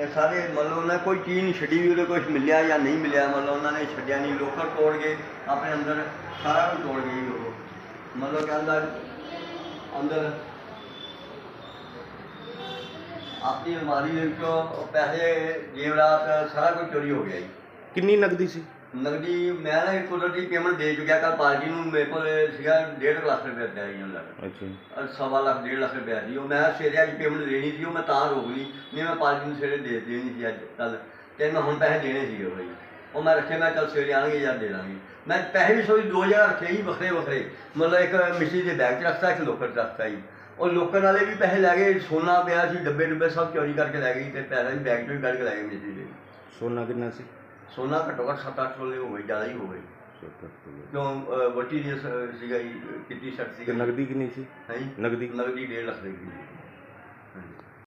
ਇਹ ਸਾਰੇ ਮਤਲਬ ਉਹਨਾਂ ਨੇ ਕੋਈ ਚੀਜ਼ ਨਹੀਂ ਛੱਡੀ ਵੀ ਉਹਦੇ ਕੁਝ ਮਿਲਿਆ ਜਾਂ ਨਹੀਂ ਮਿਲਿਆ। ਮਤਲਬ ਉਹਨਾਂ ਨੇ ਛੱਡਿਆ ਨਹੀਂ ਲੋਕਰ ਤੋੜ ਗਏ ਆਪਣੇ ਅੰਦਰ ਸਾਰਾ ਕੁਝ ਤੋੜ ਗਏ ਜੀ ਉਹ ਮਤਲਬ ਕਹਿੰਦਾ ਅੰਦਰ ਆਪਣੀ ਅਲਮਾਰੀ ਦੇ ਵਿੱਚੋਂ ਪੈਸੇ, ਜੇਵਰਾਤ ਸਾਰਾ ਕੁਝ ਚੋਰੀ ਹੋ ਗਿਆ ਜੀ। ਕਿੰਨੀ ਨਗਦੀ ਸੀ? ਨਗਦੀ ਮੈਂ ਨਾ ਕੁਦਰਤੀ ਪੇਮੈਂਟ ਦੇ ਚੁੱਕਿਆ ਕੱਲ ਪਾਰਟੀ ਨੂੰ ਮੇਰੇ ਕੋਲ ਸੀਗਾ 1.5 ਲੱਖ ਰੁਪਏ ਪਿਆ ਜੀ ਉਹਨਾਂ ਦਾ। ਅੱਛਾ। ਜੀ। ਅਹ ਸਵਾ ਲੱਖ ਡੇਢ ਲੱਖ ਰੁਪਏ ਸੀ। ਉਹ ਮੈਂ ਸਵੇਰੇ ਅੱਜ ਪੇਮੈਂਟ ਦੇਣੀ ਸੀ ਉਹ ਮੈਂ ਤਾਂ ਰੋਕ ਲਈ। ਨਹੀਂ ਮੈਂ ਪਾਰਟੀ ਨੂੰ ਸਵੇਰੇ ਦੇ ਦੇਣੀ ਸੀ ਅੱਜ ਕੱਲ ਤੇ ਮੈਂ ਹੁਣ ਪੈਸੇ ਦੇਣੇ ਸੀ ਉਹ ਜੀ ਉਹ ਮੈਂ ਰੱਖੇ ਮੈਂ ਚੱਲ ਸਵੇਰੇ ਆਣਗੇ ਯਾਰ ਦੇ ਦਾਂਗੇ। ਮੈਂ ਪੈਸੇ ਵੀ ਸੋਈ 2000 ਰੱਖੇ ਜੀ ਵੱਖਰੇ ਵੱਖਰੇ। ਮਤਲਬ ਇੱਕ ਮਿਸ਼ਰੀ ਦੇ ਬੈਗ 'ਚ ਰੱਖਤਾ ਇੱਕ ਲੋਕਰ 'ਚ ਰੱਖਤਾ ਜੀ ਉਹ ਲੋਕਰ ਵਾਲੇ ਵੀ ਪੈਸੇ ਲੈ ਗਏ ਸੋਨਾ ਪਿਆ ਸੀ ਡੱਬੇ ਡੁੱਬੇ ਸਭ ਚੋਰੀ ਕਰਕੇ ਲੈ ਗਏ ਜੀ ਤੇ ਪੈਸੇ ਵੀ ਬੈਗ 'ਚੋਂ ਵੀ ਕੱਢ ਕੇ ਲੈ ਗਏ ਮਿਸ਼ਰੀ ਦੇ। ਸੋਨਾ ਕਿੰਨਾ ਸੀ? ਸੋਨਾ ਘੱਟੋ ਘੱਟ 7-8 ਤੋਲੇ ਹੋਵੇ ਜ਼ਿਆਦਾ ਹੀ ਹੋਵੇ। ਕਿਉਂ ਵੱਟੀ ਦੀ ਸ- ਸੀਗਾ ਜੀ ਕਿੱਟੀ ਸ਼ਰਟ ਤੇ ਸੀਗਾ ਨਗਦੀ ਕਿੰਨੀ ਸੀ? ਹੈ ਜੀ? ਨਗਦੀ? ਨਗਦੀ 1.5 ਲੱਖ ਦੀ ਸੀ। ਹਾਂਜੀ।